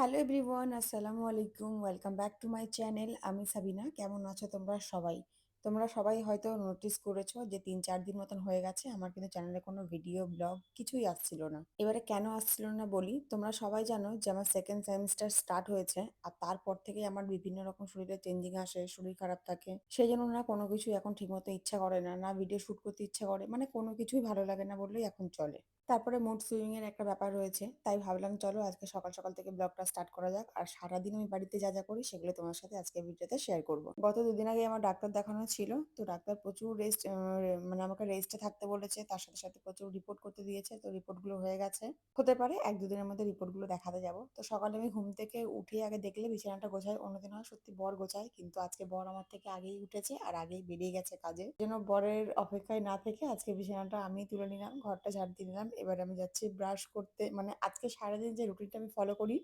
Hello everyone আসসালামু আলাইকুম welcome back to my channel আমি সাবিনা। কেমন আছো তোমরা সবাই? তোমরা সবাই হয়তো নোটিস করেছ যে তিন চার দিন মতন হয়ে গেছে। আমার কিন্তু চ্যানেলে কোনো ভিডিও ব্লগ কিছুই আসছিল না। এবারে কেন আসছিল না বলি? তোমরা সবাই জানো যে আমার সেকেন্ড সেমিস্টার স্টার্ট হয়েছে আর তারপর থেকেই আমার বিভিন্ন রকম শরীরে চেঞ্জিং আসে, শরীর খারাপ থাকে। সেই জন্য না কোনো কিছু এখন ঠিকমতো ইচ্ছা করে না। না ভিডিও শুট করতে ইচ্ছা করে। মানে কোনো কিছুই ভালো লাগে না বললেই এখন চলে। তারপরে মুড এর একটা ব্যাপার রয়েছে। তাই ভাবলাম, চলো আজকে সকাল সকাল থেকে ব্লগটা স্টার্ট করা যাক। আর সারাদিন আমি বাড়িতে যা যা করি সেগুলো তোমার সাথে আজকে ভিডিওতে শেয়ার করব। গত দুদিন আগে আমার ডাক্তার দেখানো ছিল। তো ডাক্তার প্রচুর রেস্ট মানে আমাকে রেস্টে থাকতে বলেছে। তার সাথে সাথে প্রচুর রিপোর্ট করতে দিয়েছে। তো রিপোর্টগুলো হয়ে গেছে। হতে পারে এক, দুদিনের মধ্যে রিপোর্টগুলো দেখাতে যাব। তো সকালে আমি ঘুম থেকে উঠে আগে দেখলে বিছানাটা গোছাই অন্যদিন হয় সত্যি বর গোছায়। কিন্তু আজকে বর আমার থেকে আগেই উঠেছে আর আগেই বেরিয়ে গেছে কাজে। যেন বরের অপেক্ষায় না থেকে আজকে বিছানাটা আমি তুলে নিলাম, ঘরটা ঝাড় দিয়ে নিলাম এবার আমি যাচ্ছি ব্রাশ করতে। মানে আজকে সারাদিন যে রুটিনটা আমি ফলো করি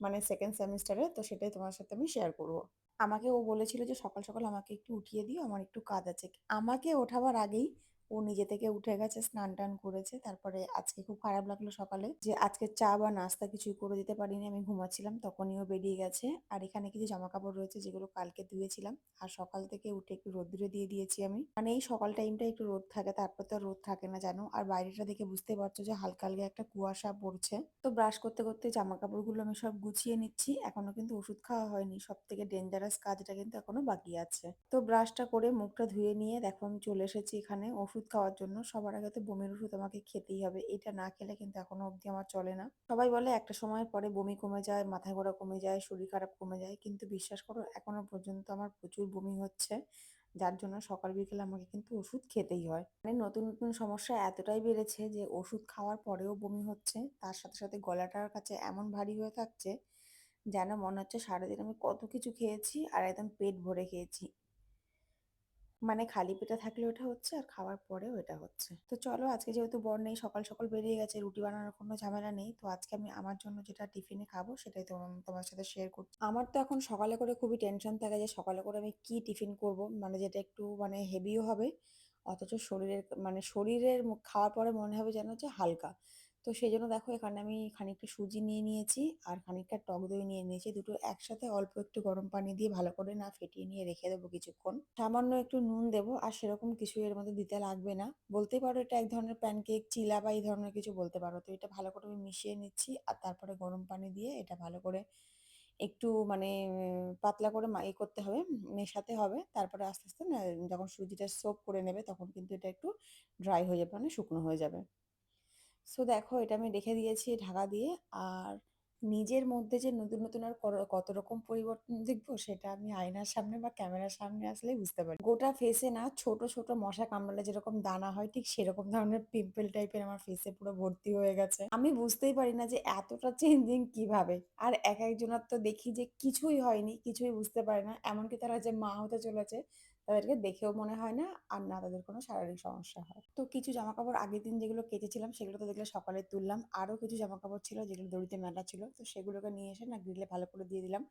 মানে সেকেন্ড সেমিস্টারে তো সেটাই তোমার সাথে আমি শেয়ার করব। আমাকে ও বলেছিল যে সকাল সকাল আমাকে একটু উঠিয়ে দিও, আমার একটু কাজ আছে। আমাকে ওঠাবার আগেই ও নিজে থেকে উঠে গেছে, স্নান টান করেছে। তারপরে আজকে খুব খারাপ লাগল সকালে যে আজকে চা বা নাস্তা কিছুই করে দিতে পারিনি। আমি ঘুমাচ্ছিলাম, তখনই ও বেরিয়ে গেছে। আর এখানে কিছু জামা কাপড় রয়েছে যেগুলো কালকে ধুয়েছিলাম। আর সকাল থেকে উঠে একটু রোদ্দুরে দিয়ে দিয়েছি আমি। মানে এই সকাল টাইমটা একটু রোদ থাকে, তারপর তো রোদ থাকে না, জানো? আর বাইরেটা দেখে বুঝতে পারছ যে হালকা হালকা একটা কুয়াশা পড়ছে। তো ব্রাশ করতে করতে জামা কাপড়গুলো আমি সব গুছিয়ে নিচ্ছি। এখনও কিন্তু ওষুধ খাওয়া হয়নি। সব থেকে ডেঞ্জারাস কাজটা কিন্তু এখনও বাকি আছে। তো ব্রাশটা করে মুখটা ধুয়ে নিয়ে দেখো আমি চলে এসেছি এখানে ওষুধ খাওয়ার জন্য সবার আগে তো বমির ওষুধ আমাকে খেতেই হবে। এটা না খেলে কিন্তু এখনও অবধি আমার চলে না। সবাই বলে একটা সময়ের পরে বমি কমে যায় মাথা ঘোরা কমে যায়, শরীর খারাপ কমে যায়। কিন্তু বিশ্বাস করো, এখনও পর্যন্ত আমার প্রচুর বমি হচ্ছে, যার জন্য সকাল বিকেলে আমাকে কিন্তু ওষুধ খেতেই হয়। মানে নতুন নতুন সমস্যা এতটাই বেড়েছে যে ওষুধ খাওয়ার পরেও বমি হচ্ছে, তার সাথে সাথে গলাটার কাছে এমন ভারী হয়ে থাকছে, যেন মনে হচ্ছে সারাদিন আমি কত কিছু খেয়েছি আর একদম পেট ভরে খেয়েছি। মানে খালি পেটে থাকলে ওটা হচ্ছে আর খাওয়ার পরেও এটা হচ্ছে। তো চলো আজকে যেহেতু বর নেই, সকাল সকাল বেরিয়ে গেছে, রুটি বানানোর কোনো ঝামেলা নেই, তো আজকে আমি আমার জন্য যেটা টিফিনে খাব সেটাই তোমার সাথে শেয়ার করছি। আমার তো এখন সকালে করে খুবই টেনশন থাকে যে সকালে করে আমি কি টিফিন করব মানে যেটা একটু মানে হেভিও হবে, অথচ শরীরের মানে শরীরের খাওয়ার পরে মনে হবে যেন হচ্ছে হালকা। তো সেই জন্য দেখো এখানে আমি খানিকটা সুজি নিয়ে নিয়েছি আর খানিকটা টক দই নিয়ে নিয়েছি। দুটো একসাথে অল্প একটু গরম পানি দিয়ে ভালো করে না ফেটিয়ে নিয়ে রেখে দেবো কিছুক্ষণ। সামান্য একটু নুন দেবো আর সেরকম কিছু এর মধ্যে দিতে লাগবে না। বলতেই পারো এটা এক ধরনের প্যানকেক চিলা বা এই ধরনের কিছু বলতে পারো। তো এটা ভালো করে আমি মিশিয়ে নিচ্ছি আর তারপরে গরম পানি দিয়ে এটা ভালো করে একটু মানে পাতলা করে মা করতে হবে, মেশাতে হবে। তারপরে আস্তে আস্তে যখন সুজিটা সোপ করে নেবে তখন কিন্তু এটা একটু ড্রাই হয়ে যাবে মানে শুকনো হয়ে যাবে। সো দেখো এটা আমি রেখে দিয়েছি ঢাকা দিয়ে। আর নিজের মধ্যে যে নতুন নতুন আর কত রকম পরিবর্তন দেখব সেটা আমি আয়নার সামনে বা ক্যামেরার সামনে আসলে বুঝতে পারি। গোটা ফেসে না ছোট ছোট মশা কামড়ালে যেরকম দানা হয়, ঠিক সেরকম ধরনের পিম্পল টাইপের আমার ফেসে পুরো ভর্তি হয়ে গেছে। আমি বুঝতেই পারি না যে এতটা চেঞ্জিং কীভাবে। আর এক একজনের তো দেখি যে কিছুই হয়নি, কিছুই বুঝতে পারে না। এমনকি তারা যে মা হতে চলেছে তাদেরকে দেখেও মনে হয় না, আর না তাদের কোনো শারীরিক সমস্যা হয়। তো কিছু জামা কাপড় আগের দিন যেগুলো কেচেছিলাম, সেগুলো তো দেখলে সকালে তুললাম। আরও কিছু জামা কাপড় ছিল যেগুলো দড়িতে মেলা ছিল, তো সেগুলোকে নিয়ে এসে না গ্রিলে ভালো করে দিয়ে দিলাম।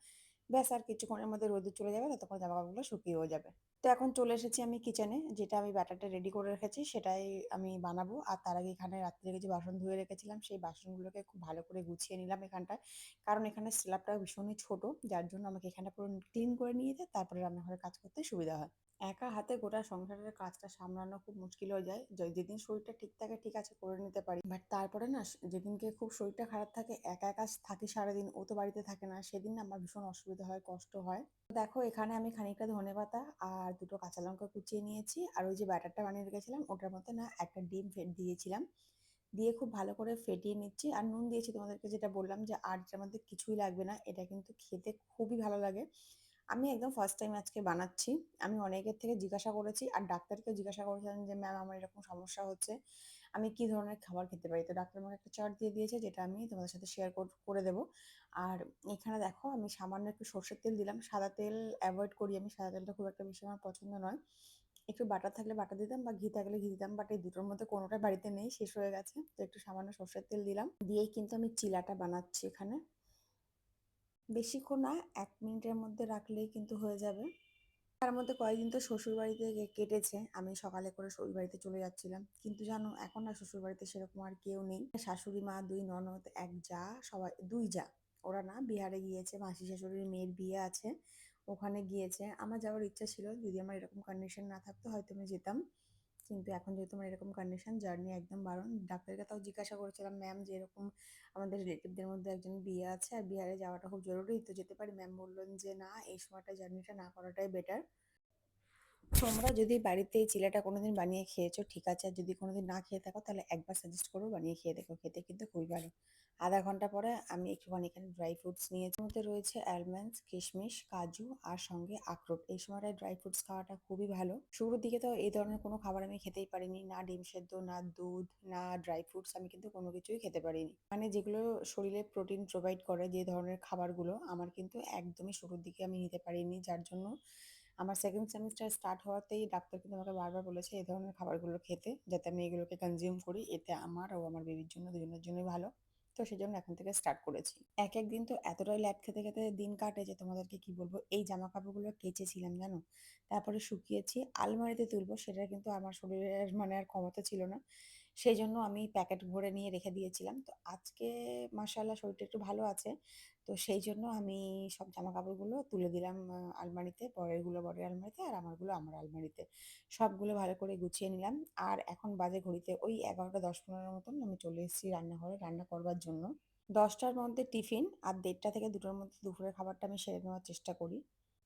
ব্যাস, আর কিছুক্ষণের মধ্যে রোদে চলে যাবে, ততক্ষণ জামা কাপড়গুলো শুকিয়েও যাবে। তো এখন চলে এসেছি আমি কিচেনে যেটা আমি ব্যাটারটা রেডি করে রেখেছি, সেটাই আমি বানাবো। আর তার আগে এখানে রাত্রে কিছু বাসন ধুয়ে রেখেছিলাম, সেই বাসনগুলোকে খুব ভালো করে গুছিয়ে নিলাম এখানটায়। কারণ এখানে স্ল্যাবটা ভীষণই ছোট, যার জন্য আমাকে এখানটা পুরো ক্লিন করে নিয়ে যেতে, তারপরে রান্নাঘরে কাজ করতে সুবিধা হয়। একা হাতে গোটা সংসারের কাজটা সামলানো খুব মুশকিল হয়ে যায়। যেদিন শরীরটা ঠিক থাকে, ঠিক আছে করে নিতে পারি। বাট তারপরে না যেদিনকে খুব শরীরটা খারাপ থাকে, একা একা থাকি সারাদিন, ও তো বাড়িতে থাকে না। সেদিন আমার ভীষণ অসুবিধা হয়, কষ্ট হয়। দেখো, এখানে আমি খানিকটা ধনে পাতা আর দুটো কাঁচা লঙ্কা কুচিয়ে নিয়েছি। আর ওই যে ব্যাটারটা বানিয়ে রেখেছিলাম, ওটার মধ্যে না একটা ডিম ফেট দিয়েছিলাম। দিয়ে খুব ভালো করে ফেটিয়ে নিচ্ছি। আর নুন দিয়েছি তোমাদেরকে যেটা বললাম যে, আর এটার মধ্যে কিছুই লাগবে না। এটা কিন্তু খেতে খুবই ভালো লাগে। আমি একদম ফার্স্ট টাইম আজকে বানাচ্ছি। আমি অনেকের থেকে জিজ্ঞাসা করেছি আর ডাক্তারকেও জিজ্ঞাসা করেছিলাম যে ম্যাম আমার এরকম সমস্যা হচ্ছে। আমি কি ধরনের খাবার খেতে পারি? তো ডাক্তার আমাকে একটা চার্ট দিয়ে দিয়েছে, যেটা আমি তোমাদের সাথে শেয়ার করে দেবো। আর এখানে দেখো, আমি সামান্য একটু সর্ষের তেল দিলাম। সাদা তেল অ্যাভয়েড করি আমি। সাদা তেলটা খুব একটা বেশি আমার পছন্দ নয়। একটু বাটার থাকলে বাটার দিতাম বা ঘি থাকলে ঘি দিতাম বাট এই দুটোর মধ্যে কোনোটা বাড়িতে নেই, শেষ হয়ে গেছে। তো একটু সামান্য সর্ষের তেল দিলাম। দিয়েই কিন্তু আমি চিলাটা বানাচ্ছি এখানে। বেশিক্ষণ না, এক মিনিটের মধ্যে রাখলেই কিন্তু হয়ে যাবে। তার মধ্যে কয়েকদিন তো শ্বশুর বাড়িতে কেটেছে, আমি সকালে করে শ্বশুর বাড়িতে চলে যাচ্ছিলাম। কিন্তু জানো, এখন না শ্বশুর বাড়িতে সেরকম আর কেউ নেই। শাশুড়ি মা, দুই ননদ, এক যা, সবাই, দুই যা। ওরা না বিহারে গিয়েছে, মাসি শাশুড়ির মেয়ের বিয়ে আছে, ওখানে গিয়েছে। আমার যাওয়ার ইচ্ছা ছিল, যদি আমার এরকম কন্ডিশন না থাকতো হয়তো আমি যেতাম। কিন্তু এখন যেহেতু আমার এরকম কন্ডিশন জার্নি একদম বারণ ডাক্তারকে তাও জিজ্ঞাসা করেছিলাম ম্যাম যে এরকম আমাদের রিলেটিভদের মধ্যে একজন বিয়ে আছে, আর বিহারে যাওয়াটা খুব জরুরি, তো যেতে পারি? ম্যাম বললেন যে, না, এই সময়টা জার্নিটা না করাটাই বেটার তোমরা যদি বাড়িতে এই চিলাটা কোনোদিন বানিয়ে খেয়েছো, ঠিক আছে? আর যদি কোনোদিন না খেয়ে থাকো, তাহলে একবার সাজেস্ট করব বানিয়ে খেয়ে দেখো। খেতে কিন্তু খুবই ভালো। আধা ঘণ্টা পরে আমি একটুখানি এখানে ড্রাই ফ্রুটস নিয়েছি। মধ্যে রয়েছে অ্যালমন্ডস কিশমিশ, কাজু আর সঙ্গে আখরোট। এই সময়টায় ড্রাই ফ্রুটস খাওয়াটা খুবই ভালো। শুরুর দিকে তো এই ধরনের কোনো খাবার আমি খেতেই পারিনি। না ডিম সেদ্ধ, না দুধ, না ড্রাই ফ্রুটস আমি কিন্তু কোনো কিছুই খেতে পারিনি। মানে যেগুলো শরীরে প্রোটিন প্রোভাইড করে যে ধরনের খাবারগুলো, আমার কিন্তু একদমই শুরুর দিকে আমি নিতে পারিনি। যার জন্য আমার সেকেন্ড সেমিস্টার স্টার্ট হওয়াতেই ডাক্তার কিন্তু আমাকে বারবার বলেছে, এই ধরনের খাবারগুলো খেতে, যাতে আমি এগুলোকে কনজিউম করি। এতে আমার ও আমার বেবির জন্য, দুজনের জন্যই ভালো। তো সেই জন্য এখন থেকে স্টার্ট করেছি। এক এক দিন তো এতটাই ল্যাব খেতে খেতে দিন কাটে যে তোমাদেরকে কি বলব? এই জামা কাপড়গুলো কেচেছিলাম, জানো? তারপরে শুকিয়েছি, আলমারিতে তুলবো সেটা কিন্তু আমার শরীরের মানে আর ক্ষমতা ছিল না। সেই জন্য আমি প্যাকেট ভরে নিয়ে রেখে দিয়েছিলাম। তো আজকে মাসাল্লাহ শরীরটা একটু ভালো আছে। তো সেই জন্য আমি সব জামা কাপড়গুলো তুলে দিলাম আলমারিতে বরেরগুলো বরের আলমারিতে আর আমারগুলো আমার আলমারিতে। সবগুলো ভালো করে গুছিয়ে নিলাম। আর এখন বাজে ঘড়িতে ওই এগারোটা দশ পনেরোর মতন আমি চলে এসেছি রান্নাঘরে রান্না করবার জন্য। দশটার মধ্যে টিফিন আর দেড়টা থেকে দুটোর মধ্যে দুপুরের খাবারটা আমি সেরে নেওয়ার চেষ্টা করি।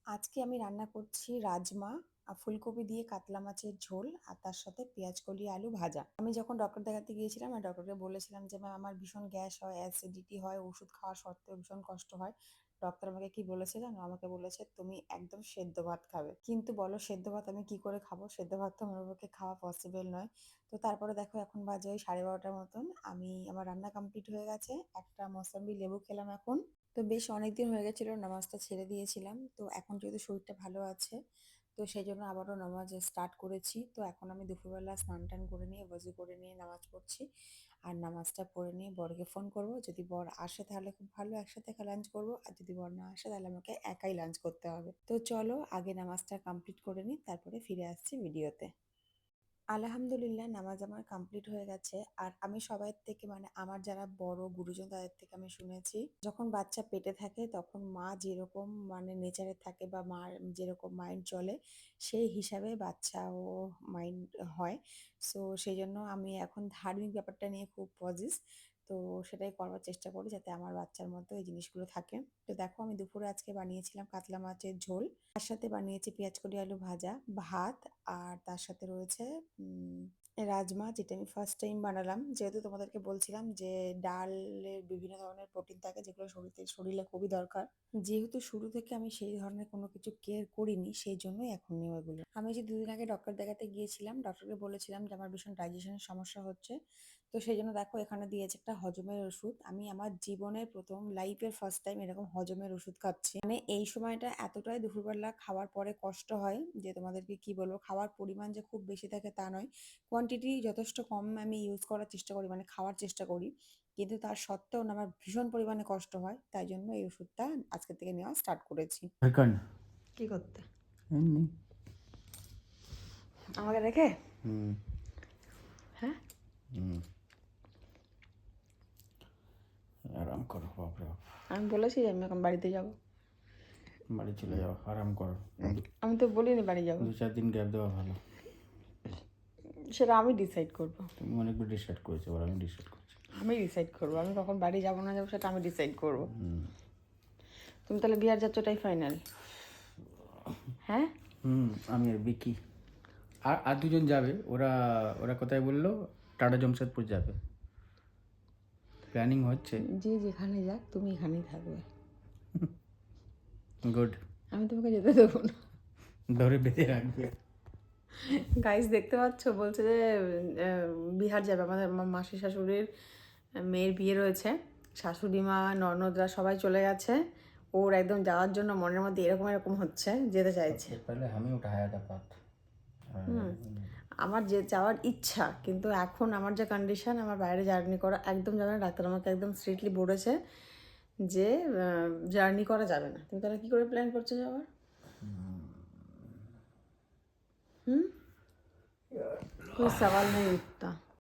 আজকে আমি রান্না করছি রাজমা ফুলকপি দিয়ে কাতলা মাছের ঝোল আর তার সাথে পেঁয়াজ কলি আলু ভাজা। আমি যখন ডক্টর দেখাতে গিয়েছিলাম আর ডক্টরকে বলেছিলাম যে, ম্যাম, আমার ভীষণ গ্যাস হয় অ্যাসিডিটি হয়, ওষুধ খাওয়া সত্ত্বেও ভীষণ কষ্ট হয়। ডক্টর আমাকে কি বলেছে জানো? আমাকে বলেছে, তুমি একদম সেদ্ধ ভাত খাবে। কিন্তু বলো, সেদ্ধ ভাত আমি কি করে খাব? সেদ্ধ ভাত তো আমার পক্ষে খাওয়া পসিবল নয়। তো তারপরে দেখো, এখন বাজে ওই সাড়ে বারোটার মতন। আমি, আমার রান্না কমপ্লিট হয়ে গেছে। একটা মৌসাম্বি লেবু খেলাম এখন। তো বেশ অনেকদিন হয়ে গেছিল, নামাজটা ছেড়ে দিয়েছিলাম। তো এখন যেহেতু শরীরটা ভালো আছে তো সেই জন্য আবারও নামাজ স্টার্ট করেছি। তো এখন আমি দুপুরবেলা স্নান টান করে নিয়ে বজি করে নিয়ে নামাজ পড়ছি। আর নামাজটা পড়ে নিয়ে বরকে ফোন করব, যদি বর আসে তাহলে খুব ভালো, একসাথে লাঞ্চ করব। আর যদি বর না আসে তাহলে আমাকে একাই লাঞ্চ করতে হবে। তো চলো আগে নামাজটা কমপ্লিট করে নিই, তারপরে ফিরে আসছি ভিডিওতে আলহামদুলিল্লাহ নামাজ আমার কমপ্লিট হয়ে গেছে। আর আমি সবাই থেকে মানে আমার যারা বড় গুরুজন তাদের থেকে আমি শুনেছি, যখন বাচ্চা পেটে থাকে তখন মা যেরকম মানে নেচারে থাকে বা মার যেরকম মাইন্ড চলে, সেই হিসাবে বাচ্চাও মাইন্ড হয়। সো সেই জন্য আমি এখন ধার্মিক ব্যাপারটা নিয়ে খুব পজিস তো সেটাই করবার চেষ্টা করি যাতে আমার বাচ্চার মধ্যে এই জিনিসগুলো থাকে। তো দেখো আমি দুপুরে আজকে বানিয়েছিলাম কাতলা মাছের ঝোল। তার সাথে বানিয়েছি পেঁয়াজ কলি আলু ভাজা, ভাত আর তার সাথে রয়েছে রাজমা যেটা আমি ফার্স্ট টাইম বানালাম। যেহেতু তোমাদেরকে বলছিলাম যে ডালের বিভিন্ন ধরনের প্রোটিন থাকে যেগুলো শরীরে শরীরে খুবই দরকার। যেহেতু শুরু থেকে আমি সেই ধরনের কোনো কিছু কেয়ার করিনি, সেই জন্যই এখন নিও এগুলো আমি যে দুদিন আগে ডক্টর দেখাতে গিয়েছিলাম ডক্টরকে বলেছিলাম যে আমার ভীষণ ডাইজেশনের সমস্যা হচ্ছে। তো সেই জন্য দেখো এখানে দিয়েছে একটা হজমের ওষুধ। আমি আমার জীবনের প্রথম লাইফের ফার্স্ট টাইম এরকম হজমের ওষুধ খাচ্ছি। মানে এই সময়টা এতটাই দুপুরবেলা খাওয়ার পরে কষ্ট হয় যে তোমাদেরকে কি বলব খাওয়ার পরিমাণ যে খুব বেশি থাকে তা নয়। কোয়ান্টিটি যথেষ্ট কম আমি ইউজ করার চেষ্টা করি মানে খাওয়ার চেষ্টা করি। কিন্তু তার সত্ত্বেও না আমার ভীষণ পরিমাণে কষ্ট হয়। তাই জন্য এই ওষুধটা আজকে থেকে নেওয়া স্টার্ট করেছি। কি করতে? আমাকে রেখে? হুম। হ্যাঁ? হুম আরাম করো বাপরে বাপ আমি বলেছি যে আমি এখন বাড়িতে যাব। বাড়ি চলে যাও আরাম করো। আমি তো বলিনি বাড়ি যাব। দু চার দিন গ্যাপ দেওয়া ভালো। সেটা আমি ডিসাইড করব। তুমি অনেকবার ডিসাইড করেছ এবার আমি ডিসাইড করছি। আমি ডিসাইড করব। আমি কখন বাড়ি যাব না যাব সেটা আমি ডিসাইড করব। তুমি তাহলে বিহার যাচ্ছ ওটাই ফাইনাল হ্যাঁ? হুম আমি আর বিকি। আর আর দুজন যাবে। ওরা ওরা কোথায় বলল? টাটা জমশেদপুর যাবে। প্ল্যানিং হচ্ছে? যে যেখানে যাক তুমি এখানেই থাকবে। গুড। আমি তোমাকে যেতে দেবো না। ধরে বেঁধে রাখবে। গাইস দেখতে পাচ্ছ বলছে যে বিহার যাবে। আমাদের মাসি শাশুড়ির মেয়ের বিয়ে রয়েছে। শাশুড়ি মা ননদরা সবাই চলে গেছে। ওর একদম যাওয়ার জন্য মনের মধ্যে এরকম এরকম হচ্ছে যেতে চাইছে। আমি উঠায়া আমার যে যাওয়ার ইচ্ছা কিন্তু এখন আমার যে কন্ডিশন আমার বাইরে জার্নি করা একদম যাবে না ডাক্তার আমাকে একদম স্ট্রিক্টলি বলেছে যে জার্নি করা যাবে না তুমি তাহলে কি করে প্ল্যান করছো যাওয়ার হুম कोई सवाल नहीं उठता